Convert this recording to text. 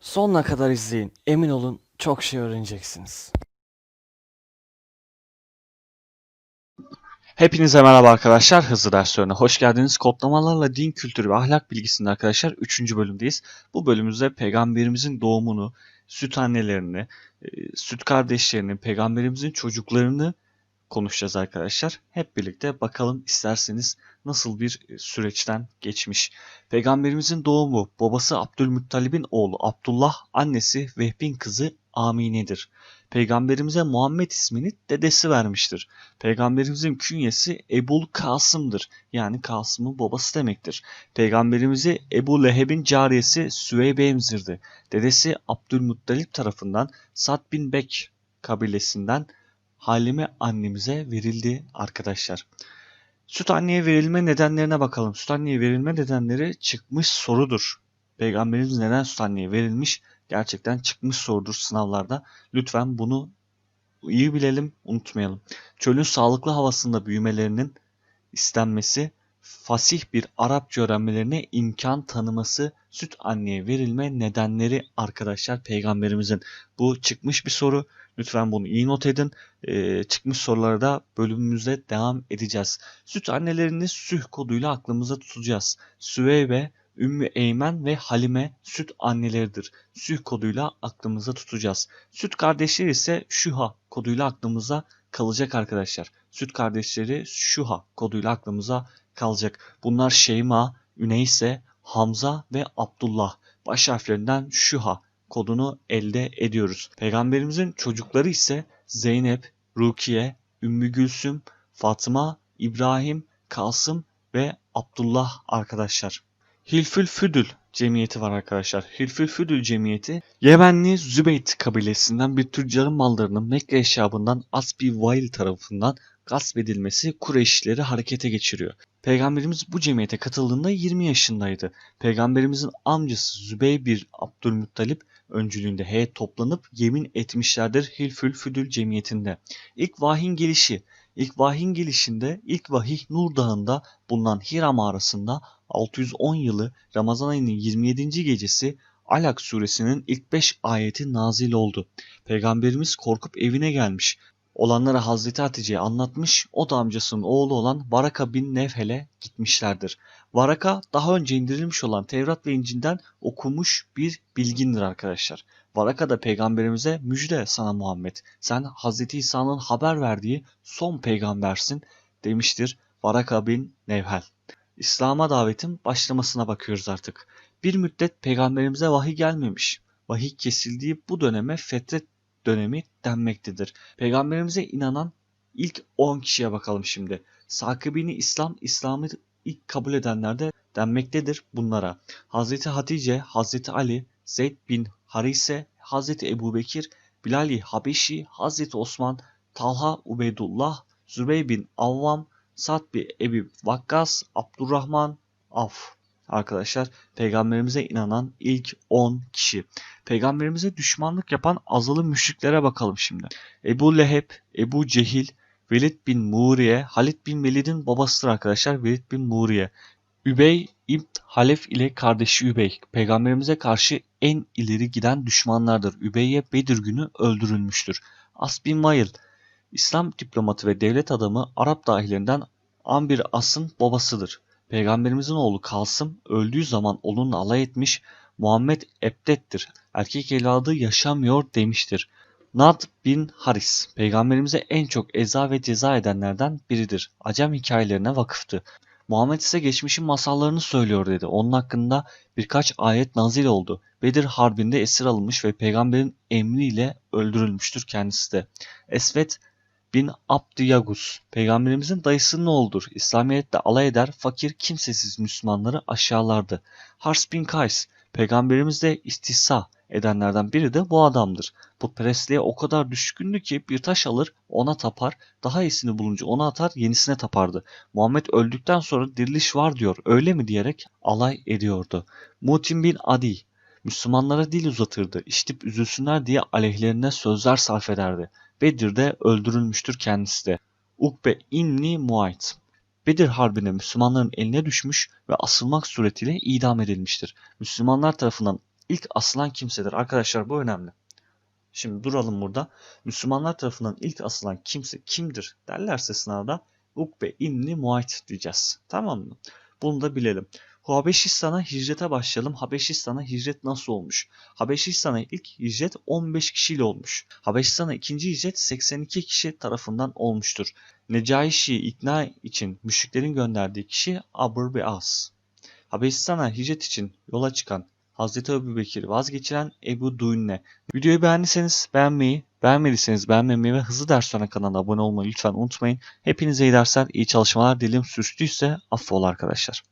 Sonuna kadar izleyin. Emin olun çok şey öğreneceksiniz. Hepinize merhaba arkadaşlar. Hızlı derslerine hoş geldiniz. Kodlamalarla din kültürü ve ahlak bilgisinde arkadaşlar 3. bölümdeyiz. Bu bölümümüzde peygamberimizin doğumunu, süt annelerini, e, süt kardeşlerini, peygamberimizin çocuklarını konuşacağız arkadaşlar. Hep birlikte bakalım isterseniz nasıl bir e, süreçten geçmiş. Peygamberimizin doğumu babası Abdülmuttalib'in oğlu Abdullah, annesi Vehb'in kızı Amine'dir. Peygamberimize Muhammed ismini dedesi vermiştir. Peygamberimizin künyesi Ebul Kasım'dır. Yani Kasım'ın babası demektir. Peygamberimizi Ebu Leheb'in cariyesi Süveybe emzirdi. Dedesi Abdülmuttalip tarafından Sad bin Bek kabilesinden Halime annemize verildi arkadaşlar. Süt anneye verilme nedenlerine bakalım. Süt anneye verilme nedenleri çıkmış sorudur. Peygamberimiz neden süt anneye verilmiş? Gerçekten çıkmış sorudur sınavlarda. Lütfen bunu iyi bilelim, unutmayalım. Çölün sağlıklı havasında büyümelerinin istenmesi, fasih bir Arapça öğrenmelerine imkan tanıması, süt anneye verilme nedenleri arkadaşlar peygamberimizin. Bu çıkmış bir soru. Lütfen bunu iyi not edin. Ee, çıkmış sorulara da bölümümüzde devam edeceğiz. Süt annelerini süh koduyla aklımıza tutacağız. Süveybe, Ümmü Eymen ve Halime süt anneleridir. Süh koduyla aklımıza tutacağız. Süt kardeşleri ise Şuha koduyla aklımıza kalacak arkadaşlar. Süt kardeşleri Şuha koduyla aklımıza kalacak. Bunlar Şeyma, Üneyse, Hamza ve Abdullah. Baş harflerinden Şuha kodunu elde ediyoruz. Peygamberimizin çocukları ise Zeynep, Rukiye, Ümmü Gülsüm, Fatma, İbrahim, Kasım ve Abdullah arkadaşlar. Hilfül Füdül cemiyeti var arkadaşlar. Hilfül Füdül cemiyeti Yemenli Zübeyt kabilesinden bir tüccarın mallarının Mekke eşabından Asbi Vail tarafından gasp edilmesi Kureyşlileri harekete geçiriyor. Peygamberimiz bu cemiyete katıldığında 20 yaşındaydı. Peygamberimizin amcası Zübeybir Abdülmuttalip öncülüğünde heyet toplanıp yemin etmişlerdir Hilfül Füdül cemiyetinde. İlk vahyin gelişi İlk vahyin gelişinde ilk vahih Nur Dağı'nda bulunan Hira mağarasında 610 yılı Ramazan ayının 27. gecesi Alak suresinin ilk 5 ayeti nazil oldu. Peygamberimiz korkup evine gelmiş. Olanları Hazreti Hatice'ye anlatmış, o da amcasının oğlu olan Varaka bin Nevhel'e gitmişlerdir. Varaka daha önce indirilmiş olan Tevrat ve İncil'den okumuş bir bilgindir arkadaşlar. Varaka da peygamberimize müjde sana Muhammed. Sen Hazreti İsa'nın haber verdiği son peygambersin demiştir Varaka bin Nevhel. İslam'a davetin başlamasına bakıyoruz artık. Bir müddet peygamberimize vahiy gelmemiş. Vahiy kesildiği bu döneme fetret dönemi denmektedir. Peygamberimize inanan ilk 10 kişiye bakalım şimdi. Sakibini İslam, İslam'ı ilk kabul edenler de denmektedir bunlara. Hazreti Hatice, Hazreti Ali, Zeyd bin Harise, Hazreti Ebubekir, Bilal-i Habeşi, Hazreti Osman, Talha Ubeydullah, Zübey bin Avvam, Sad bin Ebi Vakkas, Abdurrahman Af. Arkadaşlar peygamberimize inanan ilk 10 kişi. Peygamberimize düşmanlık yapan azılı müşriklere bakalım şimdi. Ebu Leheb, Ebu Cehil, Velid bin Muriye, Halid bin Velid'in babasıdır arkadaşlar. Velid bin Muriye. Übey İbn Halef ile kardeşi Übey, peygamberimize karşı en ileri giden düşmanlardır. Übeyye Bedir günü öldürülmüştür. As bin Vail, İslam diplomatı ve devlet adamı Arap dahillerinden Ambir As'ın babasıdır. Peygamberimizin oğlu Kasım öldüğü zaman onunla alay etmiş, Muhammed ebdettir, erkek evladı yaşamıyor demiştir. Nad bin Haris, peygamberimize en çok eza ve ceza edenlerden biridir. Acem hikayelerine vakıftı. Muhammed ise geçmişin masallarını söylüyor dedi. Onun hakkında birkaç ayet nazil oldu. Bedir Harbi'nde esir alınmış ve peygamberin emriyle öldürülmüştür kendisi de. Esvet bin Abdiyagus, peygamberimizin dayısının oğludur. İslamiyet'te alay eder, fakir, kimsesiz Müslümanları aşağılardı. Hars bin Kays, peygamberimizle istihsa edenlerden biri de bu adamdır. Putperestliğe o kadar düşkündü ki bir taş alır, ona tapar, daha iyisini bulunca ona atar, yenisine tapardı. Muhammed öldükten sonra diriliş var diyor, öyle mi diyerek alay ediyordu. Mutim bin Adi, Müslümanlara dil uzatırdı, işitip üzülsünler diye aleyhlerine sözler sarf ederdi. Bedir'de öldürülmüştür kendisi de. Ukbe İnni Muayt. Bedir Harbi'ne Müslümanların eline düşmüş ve asılmak suretiyle idam edilmiştir. Müslümanlar tarafından ilk asılan kimsedir. Arkadaşlar bu önemli. Şimdi duralım burada. Müslümanlar tarafından ilk asılan kimse kimdir derlerse sınavda Ukbe İbni Muayt diyeceğiz. Tamam mı? Bunu da bilelim. Habeşistan'a hicrete başlayalım. Habeşistan'a hicret nasıl olmuş? Habeşistan'a ilk hicret 15 kişiyle olmuş. Habeşistan'a ikinci hicret 82 kişi tarafından olmuştur. Necaişi'yi ikna için müşriklerin gönderdiği kişi Abr ve As. Habeşistan'a hicret için yola çıkan Hazreti Ebu Bekir vazgeçiren Ebu Duynne. Videoyu beğendiyseniz beğenmeyi, beğenmediyseniz beğenmemeyi ve hızlı ders sonra kanalına abone olmayı lütfen unutmayın. Hepinize iyi dersler, iyi çalışmalar dilerim. Sürçtüyse affola arkadaşlar.